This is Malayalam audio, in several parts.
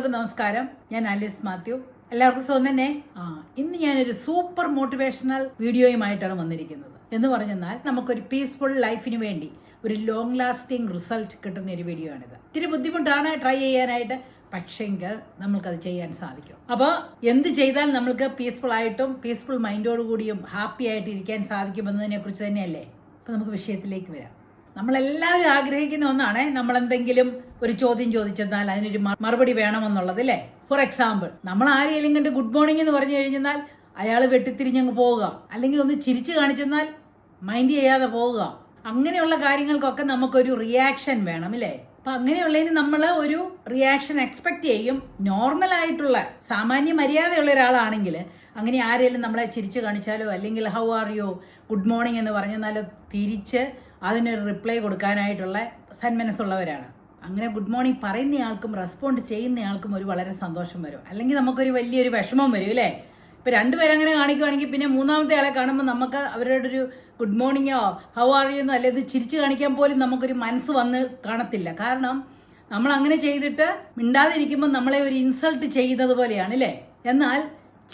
എല്ലാവർക്കും നമസ്കാരം. ഞാൻ ആലിസ് മാത്യു. എല്ലാവർക്കും സുഖം തന്നെ? ആ ഇന്ന് ഞാനൊരു സൂപ്പർ മോട്ടിവേഷണൽ വീഡിയോയുമായിട്ടാണ് വന്നിരിക്കുന്നത്. എന്ന് പറഞ്ഞാൽ നമുക്കൊരു പീസ്ഫുൾ ലൈഫിന് വേണ്ടി ഒരു ലോങ് ലാസ്റ്റിംഗ് റിസൾട്ട് കിട്ടുന്ന ഒരു വീഡിയോ ആണിത് ഇത്തിരി ബുദ്ധിമുട്ടാണ് ട്രൈ ചെയ്യാനായിട്ട് പക്ഷെങ്കിൽ നമ്മൾക്കത് ചെയ്യാൻ സാധിക്കും. അപ്പോൾ എന്ത് ചെയ്താൽ നമ്മൾക്ക് പീസ്ഫുൾ ആയിട്ടും പീസ്ഫുൾ മൈൻഡോട് കൂടിയും ഹാപ്പി ആയിട്ട് ഇരിക്കാൻ സാധിക്കുമെന്നതിനെ കുറിച്ച് തന്നെയല്ലേ? അപ്പോൾ നമുക്ക് വിഷയത്തിലേക്ക് വരാം. നമ്മളെല്ലാവരും ആഗ്രഹിക്കുന്ന ഒന്നാണ് നമ്മൾ എന്തെങ്കിലും ഒരു ചോദ്യം ചോദിച്ചെന്നാൽ അതിനൊരു മറുപടി വേണമെന്നുള്ളത് അല്ലേ ഫോർ എക്സാമ്പിൾ നമ്മൾ ആരെയും കണ്ട് ഗുഡ് മോർണിംഗ് എന്ന് പറഞ്ഞു കഴിഞ്ഞാൽ അയാൾ വെട്ടിത്തിരിഞ്ഞങ്ങ് പോവുക. അല്ലെങ്കിൽ ഒന്ന് ചിരിച്ചു കാണിച്ചെന്നാൽ മൈൻഡ് ചെയ്യാതെ പോവുക. അങ്ങനെയുള്ള കാര്യങ്ങൾക്കൊക്കെ നമുക്കൊരു റിയാക്ഷൻ വേണം അല്ലേ അപ്പൊ അങ്ങനെയുള്ളതിന് നമ്മൾ ഒരു റിയാക്ഷൻ എക്സ്പെക്ട് ചെയ്യും. നോർമൽ ആയിട്ടുള്ള സാമാന്യ മര്യാദയുള്ള ഒരാളാണെങ്കിൽ അങ്ങനെ ആരെങ്കിലും നമ്മളെ ചിരിച്ചു കാണിച്ചാലോ അല്ലെങ്കിൽ how are you good morning എന്ന് പറഞ്ഞാലോ തിരിച്ച് അതിനൊരു റിപ്ലൈ കൊടുക്കാനായിട്ടുള്ള സന്മനസ്സുള്ളവരാണ്. അങ്ങനെ ഗുഡ് മോർണിംഗ് പറയുന്നയാൾക്കും റെസ്പോണ്ട് ചെയ്യുന്നയാൾക്കും ഒരു വളരെ സന്തോഷം വരും. അല്ലെങ്കിൽ നമുക്കൊരു വലിയൊരു വിഷമം വരും അല്ലേ? ഇപ്പൊ രണ്ടുപേരും അങ്ങനെ കാണിക്കുവാണെങ്കിൽ പിന്നെ മൂന്നാമത്തെ ആളെ കാണുമ്പോൾ നമുക്ക് അവരുടെ ഒരു ഗുഡ് മോർണിംഗോ ഹൗ ആർ യു എന്നോ അല്ലെങ്കിൽ ചിരിച്ചു കാണിക്കാൻ പോലും നമുക്കൊരു മനസ്സ് വന്ന് കാണത്തില്ല. കാരണം നമ്മൾ അങ്ങനെ ചെയ്തിട്ട് മിണ്ടാതിരിക്കുമ്പോൾ നമ്മളെ ഒരു ഇൻസൾട്ട് ചെയ്യുന്നത് പോലെയാണ് അല്ലേ? എന്നാൽ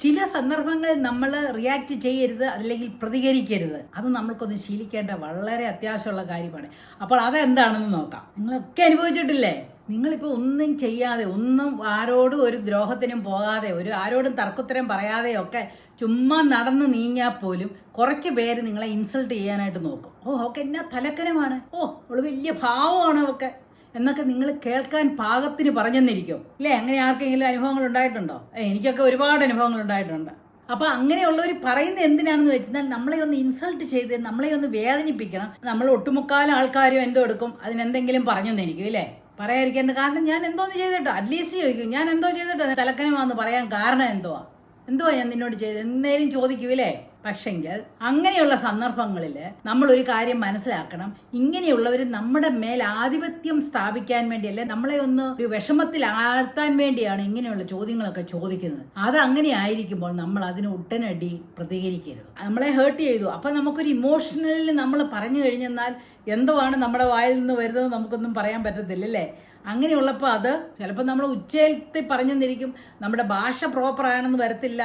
ചില സന്ദർഭങ്ങളിൽ നമ്മൾ റിയാക്ട് ചെയ്യരുത് അല്ലെങ്കിൽ പ്രതികരിക്കരുത്. അത് നമ്മൾക്കൊന്ന് ശീലിക്കേണ്ട വളരെ അത്യാവശ്യമുള്ള കാര്യമാണ്. അപ്പോൾ അതെന്താണെന്ന് നോക്കാം. നിങ്ങളൊക്കെ അനുഭവിച്ചിട്ടില്ലേ? നിങ്ങളിപ്പോൾ ഒന്നും ചെയ്യാതെ ഒന്നും ആരോടും ഒരു ദ്രോഹത്തിനും പോകാതെ ഒരു ആരോടും തർക്കുത്തരം പറയാതെയൊക്കെ ചുമ്മാ നടന്ന് നീങ്ങിയാൽ പോലും കുറച്ച് പേര് നിങ്ങളെ ഇൻസൾട്ട് ചെയ്യാനായിട്ട് നോക്കും. ഓ ഓക്കെ എന്നാ തലക്കനമാണ്? ഓ അവൾ വലിയ ഭാവമാണ് അവക്കെ. എന്നൊക്കെ നിങ്ങൾ കേൾക്കാൻ പാകത്തിന് പറഞ്ഞെന്നിരിക്കും. ഇല്ലേ? അങ്ങനെ ആർക്കെങ്കിലും അനുഭവങ്ങൾ ഉണ്ടായിട്ടുണ്ടോ? എനിക്കൊക്കെ ഒരുപാട് അനുഭവങ്ങൾ ഉണ്ടായിട്ടുണ്ട്. അപ്പം അങ്ങനെയുള്ളവർ പറയുന്നത് എന്തിനാണെന്ന് വെച്ചാൽ നമ്മളെ ഒന്ന് ഇൻസൾട്ട് ചെയ്ത് നമ്മളെ ഒന്ന് വേദനിപ്പിക്കണം. നമ്മൾ ഒട്ടുമുക്കാലും ആൾക്കാരും എന്തോ എടുക്കും. അതിനെന്തെങ്കിലും പറഞ്ഞു പറഞ്ഞെന്നിരിക്കും ഇല്ലേ? പറയാതിരിക്കേണ്ട കാരണം ഞാൻ എന്തോന്ന് ചെയ്തിട്ടോ. അറ്റ്ലീസ്റ്റ് ചോദിക്കും ഞാൻ എന്തോ ചെയ്തിട്ടോ? തലക്കനമാന്ന് പറയാൻ കാരണം എന്തുവാ? എന്തുവാ ഞാൻ നിന്നോട് ചെയ്ത് എന്നേലും ചോദിക്കൂലേ പക്ഷെങ്കിൽ അങ്ങനെയുള്ള സന്ദർഭങ്ങളിൽ നമ്മൾ ഒരു കാര്യം മനസ്സിലാക്കണം. ഇങ്ങനെയുള്ളവർ നമ്മുടെ മേൽ ആധിപത്യം സ്ഥാപിക്കാൻ വേണ്ടിയല്ലേ നമ്മളെ ഒന്ന് ഒരു വിഷമത്തിൽ ആഴ്ത്താൻ വേണ്ടിയാണ് ഇങ്ങനെയുള്ള ചോദ്യങ്ങളൊക്കെ ചോദിക്കുന്നത്. അത് അങ്ങനെ ആയിരിക്കുമ്പോൾ നമ്മൾ അതിന് ഉടനടി പ്രതികരിക്കരുത്. നമ്മളെ ഹേർട്ട് ചെയ്തു. അപ്പൊ നമുക്കൊരു ഇമോഷണലിൽ നമ്മൾ പറഞ്ഞു കഴിഞ്ഞെന്നാൽ എന്തുവാണ് നമ്മുടെ വായിൽ നിന്ന് വരുന്നത് നമുക്കൊന്നും പറയാൻ പറ്റത്തില്ല അല്ലേ അങ്ങനെയുള്ളപ്പോൾ അത് ചിലപ്പോൾ നമ്മൾ ഉച്ചത്തിൽ പറഞ്ഞെന്നിരിക്കും. നമ്മുടെ ഭാഷ പ്രോപ്പർ ആണെന്ന് വരത്തില്ല.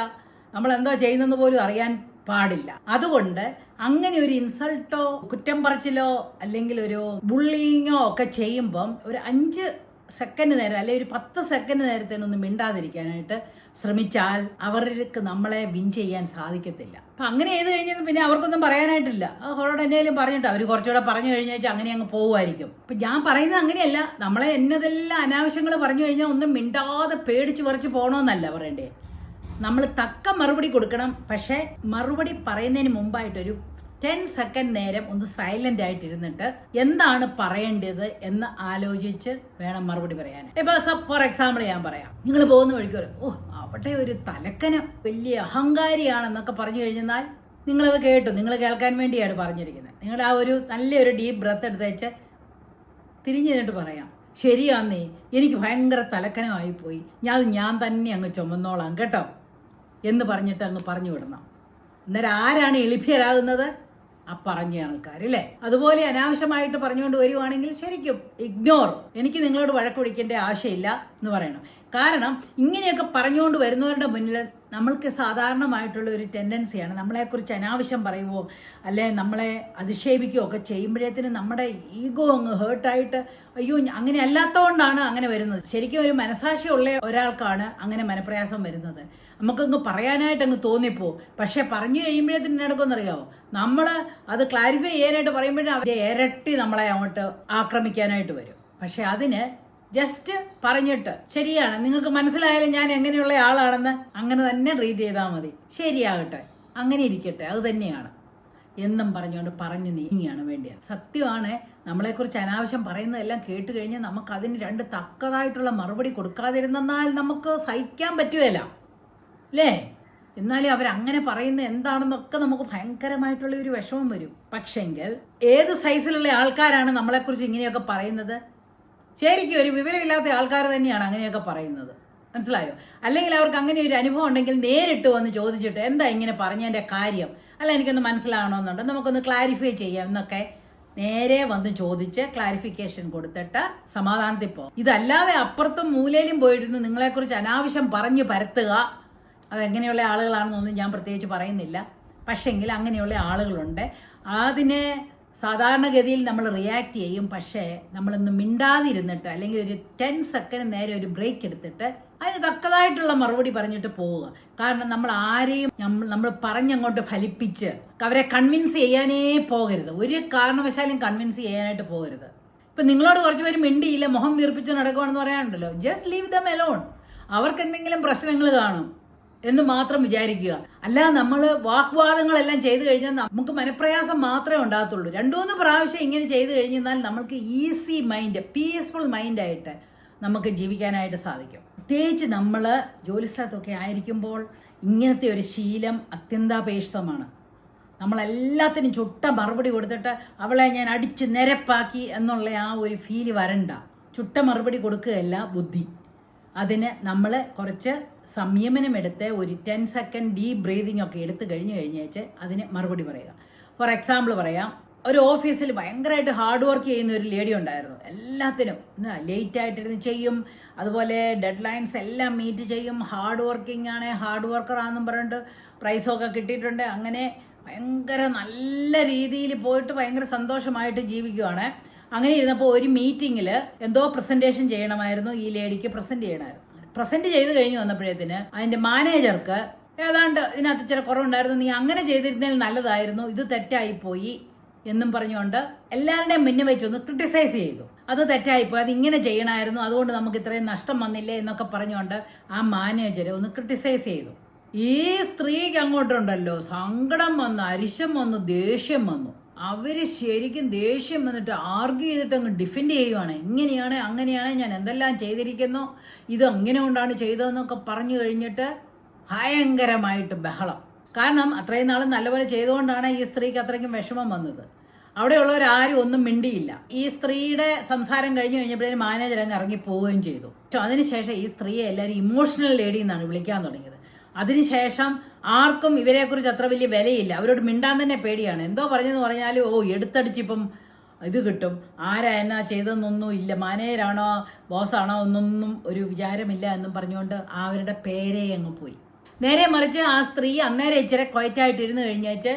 നമ്മൾ എന്താ ചെയ്യുന്നെന്ന് പോലും അറിയാൻ പാടില്ല. അതുകൊണ്ട് അങ്ങനെ ഒരു ഇൻസൾട്ടോ കുറ്റം പറച്ചിലോ അല്ലെങ്കിൽ ഒരു ബുള്ളിങ്ങോ ഒക്കെ ചെയ്യുമ്പം ഒരു അഞ്ച് സെക്കൻഡ് നേരം അല്ലെങ്കിൽ ഒരു പത്ത് സെക്കൻഡ് നേരത്തേനൊന്നും മിണ്ടാതിരിക്കാനായിട്ട് ശ്രമിച്ചാൽ അവർക്ക് നമ്മളെ വിൻ ചെയ്യാൻ സാധിക്കത്തില്ല. അപ്പൊ അങ്ങനെ ചെയ്ത് കഴിഞ്ഞാൽ പിന്നെ അവർക്കൊന്നും പറയാനായിട്ടില്ല. അവരോട് എന്നേലും പറഞ്ഞിട്ട് അവർ കുറച്ചുകൂടെ പറഞ്ഞു കഴിഞ്ഞാൽ അങ്ങനെ അങ്ങ് പോകുമായിരിക്കും അപ്പൊ ഞാൻ പറയുന്നത് അങ്ങനെയല്ല. നമ്മളെ എന്നതെല്ലാം അനാവശ്യങ്ങൾ പറഞ്ഞു കഴിഞ്ഞാൽ ഒന്നും മിണ്ടാതെ പേടിച്ച് പറിച്ച് പോകണമെന്നല്ല പറയണ്ടേ. നമ്മൾ തക്ക മറുപടി കൊടുക്കണം. പക്ഷേ മറുപടി പറയുന്നതിന് മുമ്പായിട്ടൊരു ടെൻ സെക്കൻഡ് നേരം ഒന്ന് സൈലന്റ് ആയിട്ട് ഇരുന്നിട്ട് എന്താണ് പറയേണ്ടത് എന്ന് ആലോചിച്ച് വേണം മറുപടി പറയാൻ. ഇപ്പൊ ഫോർ എക്സാമ്പിൾ ഞാൻ പറയാം. നിങ്ങൾ പോകുന്ന വഴിക്ക് ഓ അവിടെ ഒരു തലക്കന വലിയ അഹങ്കാരിയാണെന്നൊക്കെ പറഞ്ഞു കഴിഞ്ഞാൽ നിങ്ങളത് കേട്ടു. നിങ്ങൾ കേൾക്കാൻ വേണ്ടിയാണ് പറഞ്ഞിരിക്കുന്നത്. നിങ്ങൾ ആ ഒരു നല്ലൊരു ഡീപ്പ് ബ്രത്ത് എടുത്തേച്ച് തിരിഞ്ഞു നിന്നിട്ട് പറയാം ശരിയാന്നേ എനിക്ക് ഭയങ്കര തലക്കനമായി പോയി ഞാൻ ഞാൻ തന്നെ അങ്ങ് ചുമന്നോളാം കേട്ടോ. എന്ന് പറഞ്ഞിട്ട് അങ്ങ് പറഞ്ഞു വിടണം. അന്നേരം ആരാണ് എളിഭ്യരാകുന്നത്? ആ പറഞ്ഞ ആൾക്കാർ അല്ലേ അതുപോലെ അനാവശ്യമായിട്ട് പറഞ്ഞുകൊണ്ട് വരുവാണെങ്കിൽ ശരിക്കും ഇഗ്നോർ എനിക്ക് നിങ്ങളോട് വഴക്ക് പിടിക്കേണ്ട ആവശ്യമില്ല എന്ന് പറയണം. കാരണം ഇങ്ങനെയൊക്കെ പറഞ്ഞുകൊണ്ട് വരുന്നവരുടെ മുന്നിൽ നമ്മൾക്ക് സാധാരണമായിട്ടുള്ള ഒരു ടെൻഡൻസിയാണ് നമ്മളെക്കുറിച്ച് അനാവശ്യം പറയുമോ അല്ലെ നമ്മളെ അധിക്ഷേപിക്കുകയോ ഒക്കെ ചെയ്യുമ്പോഴത്തേനും നമ്മുടെ ഈഗോ അങ്ങ് ഹേർട്ടായിട്ട് അയ്യോ അങ്ങനെ അല്ലാത്തതുകൊണ്ടാണ് അങ്ങനെ വരുന്നത്. ശരിക്കും ഒരു മനസാക്ഷിയുള്ള ഒരാൾക്കാണ് അങ്ങനെ മനപ്രയാസം വരുന്നത്. നമുക്കങ്ങ് പറയാനായിട്ട് അങ്ങ് തോന്നിപ്പോ. പക്ഷെ പറഞ്ഞു കഴിയുമ്പോഴത്തേനും നടക്കുമെന്നറിയാവോ? നമ്മൾ അത് ക്ലാരിഫൈ ചെയ്യാനായിട്ട് പറയുമ്പോഴും അവരെ ഇരട്ടി നമ്മളെ അങ്ങോട്ട് ആക്രമിക്കാനായിട്ട് വരും. പക്ഷെ അതിന് ജസ്റ്റ് പറഞ്ഞിട്ട് ശരിയാണ് നിങ്ങൾക്ക് മനസ്സിലായാലും ഞാൻ എങ്ങനെയുള്ള ആളാണെന്ന് അങ്ങനെ തന്നെ ട്രീറ്റ് ചെയ്താൽ മതി. ശരിയാകട്ടെ അങ്ങനെ ഇരിക്കട്ടെ അത് തന്നെയാണ്. എന്നും പറഞ്ഞുകൊണ്ട് പറഞ്ഞു നീങ്ങിയാണ് വേണ്ടിയത്. സത്യമാണ് നമ്മളെക്കുറിച്ച് അനാവശ്യം പറയുന്നതെല്ലാം കേട്ട് കഴിഞ്ഞാൽ നമുക്ക് അതിന് രണ്ട് തക്കതായിട്ടുള്ള മറുപടി കൊടുക്കാതിരുന്നാൽ നമുക്ക് സഹിക്കാൻ പറ്റുകയില്ല. അല്ലേ എന്നാലും അവരങ്ങനെ പറയുന്നത് എന്താണെന്നൊക്കെ നമുക്ക് ഭയങ്കരമായിട്ടുള്ള ഒരു വിഷമം വരും. പക്ഷെങ്കിൽ ഏത് സൈസിലുള്ള ആൾക്കാരാണ് നമ്മളെക്കുറിച്ച് ഇങ്ങനെയൊക്കെ പറയുന്നത്? ശരിക്കും ഒരു വിവരമില്ലാത്ത ആൾക്കാർ തന്നെയാണ് അങ്ങനെയൊക്കെ പറയുന്നത്. മനസ്സിലായോ? അല്ലെങ്കിൽ അവർക്ക് അങ്ങനെ ഒരു അനുഭവം ഉണ്ടെങ്കിൽ നേരിട്ട് വന്ന് ചോദിച്ചിട്ട് എന്താ ഇങ്ങനെ പറഞ്ഞതിന്റെ കാര്യം? അല്ല എനിക്കൊന്ന് മനസ്സിലാവണമെന്നുണ്ട്. നമുക്കൊന്ന് ക്ലാരിഫൈ ചെയ്യാം എന്നൊക്കെ നേരെ വന്ന് ചോദിച്ച് ക്ലാരിഫിക്കേഷൻ കൊടുത്തിട്ട് സമാധാനത്തിൽ പോകും ഇതല്ലാതെ അപ്പുറത്തും മൂലയിലും പോയിരുന്നു നിങ്ങളെക്കുറിച്ച് അനാവശ്യം പറഞ്ഞു പരത്തുക. അതെങ്ങനെയുള്ള ആളുകളാണെന്നൊന്നും ഞാൻ പ്രത്യേകിച്ച് പറയുന്നില്ല. പക്ഷെങ്കിൽ അങ്ങനെയുള്ള ആളുകളുണ്ട്. അതിനെ സാധാരണഗതിയിൽ നമ്മൾ റിയാക്ട് ചെയ്യും. പക്ഷേ നമ്മളൊന്ന് മിണ്ടാതിരുന്നിട്ട് അല്ലെങ്കിൽ ഒരു ടെൻ സെക്കൻഡ് നേരെ ഒരു ബ്രേക്ക് എടുത്തിട്ട് അതിന് തക്കതായിട്ടുള്ള മറുപടി പറഞ്ഞിട്ട് പോവുക. കാരണം നമ്മൾ ആരെയും നമ്മൾ പറഞ്ഞങ്ങോട്ട് ഫലിപ്പിച്ച് അവരെ കൺവിൻസ് ചെയ്യാനേ പോകരുത്. ഒരു കാരണവശാലും കൺവിൻസ് ചെയ്യാനായിട്ട് പോകരുത്. ഇപ്പൊ നിങ്ങളോട് കുറച്ച് പേര് മിണ്ടിയില്ല മുഖം വീർപ്പിച്ച് നടക്കുവാണെന്ന് പറയാനുണ്ടല്ലോ. ജസ്റ്റ് ലീവ് ദം എലോൺ അവർക്ക് എന്തെങ്കിലും പ്രശ്നങ്ങൾ കാണും. എന്ന് മാത്രം വിചാരിക്കുക. അല്ല നമ്മൾ വാഗ്വാദങ്ങളെല്ലാം ചെയ്തു കഴിഞ്ഞാൽ നമുക്ക് മനപ്രയാസം മാത്രമേ ഉണ്ടാകത്തുള്ളൂ. രണ്ടുമൂന്ന് പ്രാവശ്യം ഇങ്ങനെ ചെയ്തു കഴിഞ്ഞാൽ നമ്മൾക്ക് ഈസി മൈൻഡ് പീസ്ഫുൾ മൈൻഡായിട്ട് നമുക്ക് ജീവിക്കാനായിട്ട് സാധിക്കും. പ്രത്യേകിച്ച് നമ്മൾ ജോലിസ്ഥലത്തൊക്കെ ആയിരിക്കുമ്പോൾ ഇങ്ങനത്തെ ഒരു ശീലം അത്യന്താപേക്ഷിതമാണ്. നമ്മളെല്ലാത്തിനും ചുട്ട മറുപടി കൊടുത്തിട്ട് അവളെ ഞാൻ അടിച്ച് നിരപ്പാക്കി എന്നുള്ള ആ ഒരു ഫീൽ വരണ്ട. ചുട്ട മറുപടി കൊടുക്കുകയല്ല ബുദ്ധി. അതിന് നമ്മൾ കുറച്ച് സംയമനം സംയമനമെടുത്ത് ഒരു ടെൻ സെക്കൻഡ് ഡീപ് ബ്രീതിങ് ഒക്കെ എടുത്തു കഴിഞ്ഞു കഴിഞ്ഞേച്ച് അതിന് മറുപടി പറയുക. ഫോർ എക്സാമ്പിൾ പറയാം ഒരു ഓഫീസിൽ ഭയങ്കരമായിട്ട് ഹാർഡ് വർക്ക് ചെയ്യുന്ന ഒരു ലേഡി ഉണ്ടായിരുന്നു. എല്ലാത്തിനും ലേറ്റ് ആയിട്ടിരുന്ന് ചെയ്യും. അതുപോലെ ഡെഡ് ലൈൻസ് എല്ലാം മീറ്റ് ചെയ്യും. ഹാർഡ് വർക്കിംഗ് ആണ് ഹാർഡ് വർക്കർ ആണെന്നും പറഞ്ഞിട്ട് പ്രൈസൊക്കെ കിട്ടിയിട്ടുണ്ട്. അങ്ങനെ ഭയങ്കര നല്ല രീതിയിൽ പോയിട്ട് ഭയങ്കര സന്തോഷമായിട്ട് ജീവിക്കുവാണ്. അങ്ങനെ ഇരുന്നപ്പോൾ ഒരു മീറ്റിങ്ങിൽ എന്തോ പ്രസന്റേഷൻ ചെയ്യണമായിരുന്നു. ഈ ലേഡിക്ക് പ്രസന്റ് ചെയ്യണമായിരുന്നു. പ്രസന്റ് ചെയ്ത് കഴിഞ്ഞ് വന്നപ്പോഴത്തേന് അതിന്റെ മാനേജർക്ക് ഏതാണ്ട് ഇതിനകത്ത് ചില കുറവുണ്ടായിരുന്നു. നീ അങ്ങനെ ചെയ്തിരുന്നതിൽ നല്ലതായിരുന്നു. ഇത് തെറ്റായിപ്പോയി എന്നും പറഞ്ഞുകൊണ്ട് എല്ലാവരുടെയും മുന്നിൽ വെച്ചൊന്ന് ക്രിട്ടിസൈസ് ചെയ്തു. അത് തെറ്റായിപ്പോയി. അത് ഇങ്ങനെ ചെയ്യണമായിരുന്നു. അതുകൊണ്ട് നമുക്ക് ഇത്രയും നഷ്ടം വന്നില്ലേ എന്നൊക്കെ പറഞ്ഞുകൊണ്ട് ആ മാനേജരെ ഒന്ന് ക്രിട്ടിസൈസ് ചെയ്തു. ഈ സ്ത്രീക്ക് അങ്ങോട്ടുണ്ടല്ലോ. സങ്കടം വന്നു അരിശം വന്നു ദേഷ്യം വന്നു. അവർ ശരിക്കും ദേഷ്യം വന്നിട്ട് ആർഗ്യൂ ചെയ്തിട്ട് അങ്ങ് ഡിഫെൻഡ് ചെയ്യുവാണ്. ഇങ്ങനെയാണ് അങ്ങനെയാണ് ഞാൻ എന്തെല്ലാം ചെയ്തിരിക്കുന്നു ഇത് അങ്ങനെ കൊണ്ടാണ് ചെയ്തതെന്നൊക്കെ പറഞ്ഞു കഴിഞ്ഞിട്ട് ഭയങ്കരമായിട്ട് ബഹളം. കാരണം അത്രയും നാൾ നല്ലപോലെ ചെയ്തുകൊണ്ടാണ് ഈ സ്ത്രീക്ക് അത്രയ്ക്കും വിഷമം വന്നത്. അവിടെയുള്ളവരാരും ഒന്നും മിണ്ടിയില്ല. ഈ സ്ത്രീയുടെ സംസാരം കഴിഞ്ഞു കഴിഞ്ഞപ്പോഴത്തേന് മാനേജർ അങ്ങ് ഇറങ്ങി പോവുകയും ചെയ്തു. പക്ഷെ അതിനുശേഷം ഈ സ്ത്രീയെ എല്ലാവരും ഇമോഷണൽ ലേഡി എന്നാണ് വിളിക്കാൻ തുടങ്ങിയത്. അതിനുശേഷം ആർക്കും ഇവരെക്കുറിച്ച് അത്ര വലിയ വിലയില്ല. അവരോട് മിണ്ടാൻ തന്നെ പേടിയാണ്. എന്തോ പറഞ്ഞെന്ന് പറഞ്ഞാൽ ഓ എടുത്തടിച്ചിപ്പം ഇത് കിട്ടും. ആരാ എന്നാ ചെയ്തതെന്നൊന്നും ഇല്ല. മാനേജരാണോ ബോസാണോ ഒന്നൊന്നും ഒരു വിചാരമില്ല എന്നും പറഞ്ഞുകൊണ്ട് അവരുടെ പേരേ അങ്ങ് പോയി. നേരെ മറിച്ച് ആ സ്ത്രീ അന്നേരം ഇച്ചിരി ക്വയറ്റായിട്ടിരുന്ന് കഴിഞ്ഞേച്ച്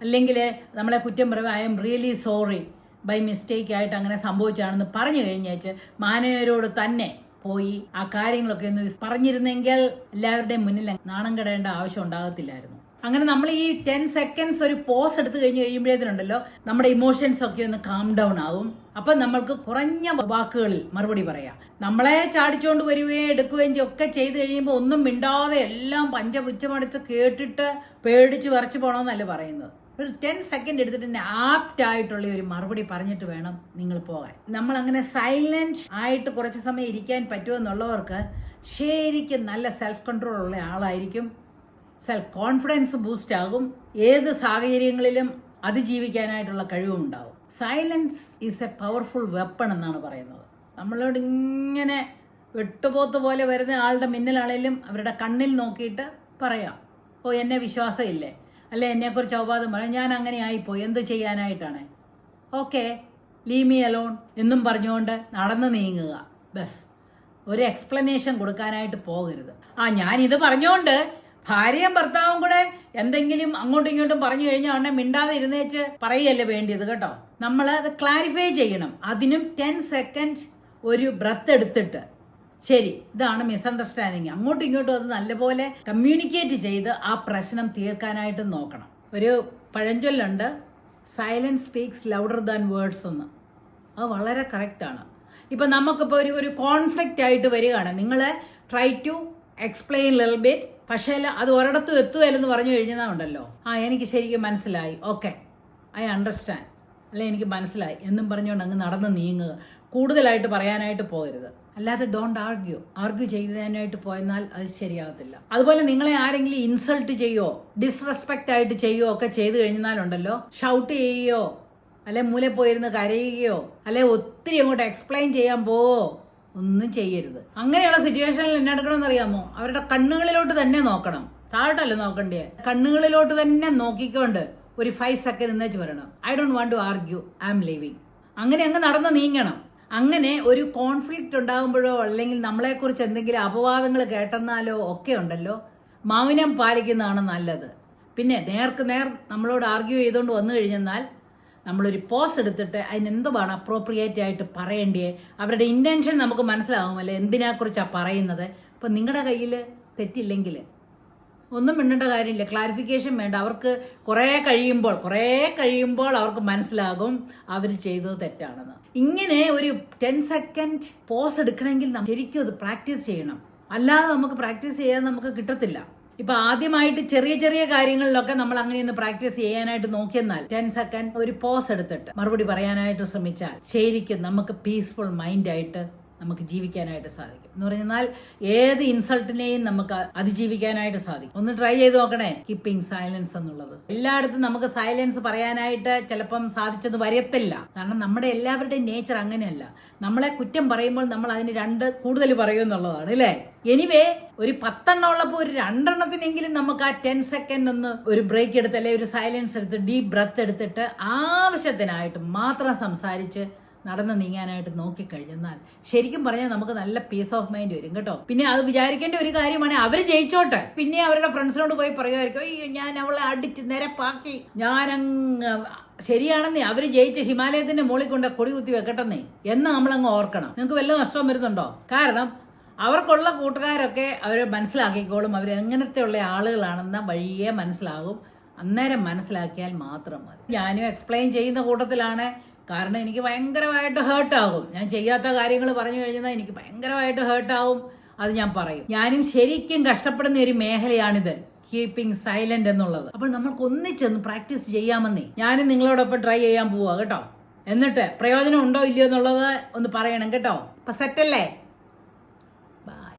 അല്ലെങ്കിൽ നമ്മളെ കുറ്റം പറയും I am really sorry. By mistake ആയിട്ട് അങ്ങനെ സംഭവിച്ചാണെന്ന് പറഞ്ഞു കഴിഞ്ഞേച്ച് മാനേജരോട് തന്നെ പോയി ആ കാര്യങ്ങളൊക്കെ ഒന്ന് പറഞ്ഞിരുന്നെങ്കിൽ എല്ലാവരുടെയും മുന്നിൽ നാണം കെടേണ്ട ആവശ്യം ഉണ്ടാകത്തില്ലായിരുന്നു. അങ്ങനെ നമ്മൾ ഈ ടെൻ സെക്കൻഡ്സ് ഒരു പോസ് എടുത്തു കഴിഞ്ഞ് കഴിയുമ്പോഴേതിനുണ്ടല്ലോ നമ്മുടെ ഇമോഷൻസ് ഒക്കെ ഒന്ന് കാം ഡൗൺ ആവും. അപ്പൊ നമ്മൾക്ക് കുറഞ്ഞ വാക്കുകളിൽ മറുപടി പറയാം. നമ്മളെ ചാടിച്ചുകൊണ്ട് വരികയും എടുക്കുകയും ഒക്കെ ചെയ്തു കഴിയുമ്പോൾ ഒന്നും മിണ്ടാതെ എല്ലാം പഞ്ചപുച്ചമടുത്ത് കേട്ടിട്ട് പേടിച്ച് വരച്ചു പോകണമെന്നല്ല പറയുന്നത്. ഒരു ടെൻ സെക്കൻഡ് എടുത്തിട്ട് ആപ്റ്റ് ആയിട്ടുള്ള ഒരു മറുപടി പറഞ്ഞിട്ട് വേണം നിങ്ങൾ പോകാൻ. നമ്മൾ അങ്ങനെ സൈലന്റ് ആയിട്ട് കുറച്ച് സമയം ഇരിക്കാൻ പറ്റുമെന്നുള്ളവർക്ക് ശരിക്കും നല്ല സെൽഫ് കൺട്രോൾ ഉള്ള ആളായിരിക്കും. സെൽഫ് കോൺഫിഡൻസ് ബൂസ്റ്റ് ആകും. ഏത് സാഹചര്യങ്ങളിലും അതിജീവിക്കാനായിട്ടുള്ള കഴിവും ഉണ്ടാവും silence is a powerful weapon എന്നാണ് പറയുന്നത്. നമ്മളോട് ഇങ്ങനെ വെട്ടുപോത്ത് പോലെ വരുന്ന ആളുടെ മിന്നലാണേലും അവരുടെ കണ്ണിൽ നോക്കിയിട്ട് പറയാം. ഓ എന്നെ വിശ്വാസമില്ലേ? അല്ലെ? എന്നെക്കുറിച്ച് അപവാദം പറയാം ഞാൻ അങ്ങനെ ആയിപ്പോയി. എന്ത് ചെയ്യാനായിട്ടാണ്? ഓക്കെ. Let me alone. എന്നും പറഞ്ഞുകൊണ്ട് നടന്ന് നീങ്ങുക. ബസ്. ഒരു എക്സ്പ്ലനേഷൻ കൊടുക്കാനായിട്ട് പോകരുത്. ആ ഞാൻ ഇത് പറഞ്ഞുകൊണ്ട് ഭാര്യയും ഭർത്താവും കൂടെ എന്തെങ്കിലും അങ്ങോട്ടും ഇങ്ങോട്ടും പറഞ്ഞു കഴിഞ്ഞാൽ ഉടനെ മിണ്ടാതെ ഇരുന്നേച്ച് പറയല്ലേ വേണ്ടിയത് കേട്ടോ? നമ്മൾ അത് ക്ലാരിഫൈ ചെയ്യണം. അതിനും ടെൻ സെക്കൻഡ് ഒരു ബ്രത്ത് എടുത്തിട്ട്. ശരി ഇതാണ് മിസ്അണ്ടർസ്റ്റാൻഡിങ് അങ്ങോട്ടും ഇങ്ങോട്ടും അത് നല്ലപോലെ കമ്മ്യൂണിക്കേറ്റ് ചെയ്ത് ആ പ്രശ്നം തീർക്കാനായിട്ട് നോക്കണം. ഒരു പഴഞ്ചൊല്ലുണ്ട് silence speaks louder than words എന്ന്. അത് വളരെ കറക്റ്റാണ് ഇപ്പം നമുക്കിപ്പോൾ ഒരു ഒരു കോൺഫ്ലിക്റ്റ് ആയിട്ട് വരികയാണ്. നിങ്ങൾ ട്രൈ ടു എക്സ്പ്ലെയിൻ ലിൽ ബിറ്റ് പക്ഷേ അത് ഒരിടത്തും എത്തുകയില്ലെന്ന് പറഞ്ഞു കഴിഞ്ഞാൽ ഉണ്ടല്ലോ. ആ എനിക്ക് ശരിക്കും മനസ്സിലായി. ഓക്കെ ഐ അണ്ടർസ്റ്റാൻഡ് അല്ലെ എനിക്ക് മനസ്സിലായി. എന്നും പറഞ്ഞുകൊണ്ട് അങ്ങ് നടന്ന് നീങ്ങുക. കൂടുതലായിട്ട് പറയാനായിട്ട് പോകരുത്. അല്ലാതെ ഡോണ്ട് ആർഗ്യൂ ആർഗ്യൂ ചെയ്തതിനായിട്ട് പോയെന്നാൽ അത് ശരിയാകത്തില്ല. അതുപോലെ നിങ്ങളെ ആരെങ്കിലും ഇൻസൾട്ട് ചെയ്യോ ഡിസ്റെസ്പെക്റ്റ് ആയിട്ട് ചെയ്യോ ഒക്കെ ചെയ്തു കഴിഞ്ഞാലുണ്ടല്ലോ ഷൗട്ട് ചെയ്യുകയോ അല്ലെ മൂലെ പോയിരുന്ന് കരയുകയോ അല്ലെ ഒത്തിരി അങ്ങോട്ട് എക്സ്പ്ലെയിൻ ചെയ്യാൻ പോവോ ഒന്നും ചെയ്യരുത്. അങ്ങനെയുള്ള സിറ്റുവേഷനിൽ എന്നെ എടുക്കണമെന്ന് അറിയാമോ? അവരുടെ കണ്ണുകളിലോട്ട് തന്നെ നോക്കണം. താഴോട്ടല്ല നോക്കണ്ടേ? കണ്ണുകളിലോട്ട് തന്നെ നോക്കിക്കൊണ്ട് ഒരു ഫൈവ് സെക്കൻഡ് എന്നേച്ച് വരണം I don't want to argue I am living അങ്ങനെ അങ്ങ് നടന്ന് നീങ്ങണം. അങ്ങനെ ഒരു കോൺഫ്ലിക്റ്റ് ഉണ്ടാകുമ്പോഴോ അല്ലെങ്കിൽ നമ്മളെക്കുറിച്ച് എന്തെങ്കിലും അപവാദങ്ങൾ കേട്ടെന്നാലോ ഒക്കെ ഉണ്ടല്ലോ മൗനം പാലിക്കുന്നതാണ് നല്ലത്. പിന്നെ നേർക്ക് നേർ നമ്മളോട് ആർഗ്യൂ ചെയ്തുകൊണ്ട് വന്നു കഴിഞ്ഞെന്നാൽ നമ്മളൊരു പോസ് എടുത്തിട്ട് അതിനെന്തുമാണ് അപ്രോപ്രിയേറ്റ് ആയിട്ട് പറയേണ്ടിയേ? അവരുടെ ഇന്റൻഷൻ നമുക്ക് മനസ്സിലാവുമല്ലോ? എന്തിനെക്കുറിച്ചാണ് പറയുന്നത്? അപ്പം നിങ്ങളുടെ കയ്യിൽ തെറ്റില്ലെങ്കിൽ ഒന്നും മിണ്ടേണ്ട കാര്യമില്ല. ക്ലാരിഫിക്കേഷൻ വേണ്ട. അവർക്ക് കുറേ കഴിയുമ്പോൾ കുറേ കഴിയുമ്പോൾ അവർക്ക് മനസ്സിലാകും. അവർ ചെയ്തത് തെറ്റാണെന്ന്. ഇങ്ങനെ ഒരു ടെൻ സെക്കൻഡ് പോസ് എടുക്കണമെങ്കിൽ നമ്മൾ ശരിക്കും അത് പ്രാക്ടീസ് ചെയ്യണം. അല്ലാതെ നമുക്ക് പ്രാക്ടീസ് ചെയ്യാൻ നമുക്ക് കിട്ടത്തില്ല. ഇപ്പൊ ആദ്യമായിട്ട് ചെറിയ ചെറിയ കാര്യങ്ങളിലൊക്കെ നമ്മൾ അങ്ങനെയൊന്ന് പ്രാക്ടീസ് ചെയ്യാനായിട്ട് നോക്കിയെന്നാൽ ടെൻ സെക്കൻഡ് ഒരു പോസ് എടുത്തിട്ട് മറുപടി പറയാനായിട്ട് ശ്രമിച്ചാൽ ശരിക്കും നമുക്ക് പീസ്ഫുൾ മൈൻഡായിട്ട് നമുക്ക് ജീവിക്കാനായിട്ട് സാധിക്കും. എന്ന് പറഞ്ഞാൽ ഏത് ഇൻസൾട്ടിനെയും നമുക്ക് അതിജീവിക്കാനായിട്ട് സാധിക്കും. ഒന്ന് ട്രൈ ചെയ്ത് നോക്കണേ. കീപ്പിംഗ് സൈലൻസ് എന്നുള്ളത്. എല്ലായിടത്തും നമുക്ക് സൈലൻസ് പറയാനായിട്ട് ചിലപ്പം സാധിച്ചത് വരത്തില്ല. കാരണം നമ്മുടെ എല്ലാവരുടെയും നേച്ചർ അങ്ങനെയല്ല. നമ്മളെ കുറ്റം പറയുമ്പോൾ നമ്മൾ അതിന് രണ്ട് കൂടുതൽ പറയും എന്നുള്ളതാണ് അല്ലേ? എനിവേ ഒരു പത്തെണ്ണം ഉള്ളപ്പോൾ ഒരു രണ്ടെണ്ണത്തിനെങ്കിലും നമുക്ക് ആ ടെൻ സെക്കൻഡ് ഒന്ന് ഒരു ബ്രേക്ക് എടുത്ത് അല്ലെങ്കിൽ ഒരു സൈലൻസ് എടുത്ത് ഡീപ് ബ്രത്ത് എടുത്തിട്ട് ആവശ്യത്തിനായിട്ട് മാത്രം സംസാരിച്ച് നടന്ന് നീങ്ങാനായിട്ട് നോക്കിക്കഴിഞ്ഞെന്നാൽ ശരിക്കും പറഞ്ഞാൽ നമുക്ക് നല്ല പീസ് ഓഫ് മൈൻഡ് വരും കേട്ടോ. പിന്നെ അത് വിചാരിക്കേണ്ട ഒരു കാര്യമാണ് അവർ ജയിച്ചോട്ടെ. പിന്നെ അവരുടെ ഫ്രണ്ട്സിനോട് പോയി പറയുമായിരിക്കും അയ്യോ ഞാൻ അവളെ അടിച്ച് നിരപ്പാക്കി. ഞാനങ്ങ് ശരിയാണെന്നേ അവർ ജയിച്ച് ഹിമാലയത്തിന്റെ മുകളിൽ കൊണ്ട് കൊടി കുത്തി വെക്കട്ടെന്നേ. എന്ന് നമ്മളങ്ങ് ഓർക്കണം. നിങ്ങൾക്ക് വല്ല നഷ്ടം വരുന്നുണ്ടോ? കാരണം അവർക്കുള്ള കൂട്ടുകാരൊക്കെ അവർ മനസ്സിലാക്കിക്കോളും. അവർ എങ്ങനത്തെ ഉള്ള ആളുകളാണെന്ന വഴിയെ മനസ്സിലാകും. അന്നേരം മനസ്സിലാക്കിയാൽ മാത്രം മതി. ഞാനും എക്സ്പ്ലെയിൻ ചെയ്യുന്ന കൂട്ടത്തിലാണ് കാരണം എനിക്ക് ഭയങ്കരമായിട്ട് ഹേർട്ടാകും ഞാൻ ചെയ്യാത്ത കാര്യങ്ങൾ പറഞ്ഞു കഴിഞ്ഞാൽ എനിക്ക് ഭയങ്കരമായിട്ട് ഹേർട്ടാവും അത് ഞാൻ പറയും. ഞാനും ശരിക്കും കഷ്ടപ്പെടുന്ന ഒരു മേഖലയാണിത്. കീപ്പിംഗ് സൈലന്റ് എന്നുള്ളത്. അപ്പോൾ നമ്മൾക്ക് ഒന്നിച്ചൊന്ന് പ്രാക്ടീസ് ചെയ്യാമെന്നേ. ഞാനും നിങ്ങളോടൊപ്പം ട്രൈ ചെയ്യാൻ പോവാ കേട്ടോ. എന്നിട്ട് പ്രയോജനം ഉണ്ടോ ഇല്ലയോ എന്നുള്ളത് ഒന്ന് പറയണം കേട്ടോ. അപ്പൊ സെറ്റല്ലേ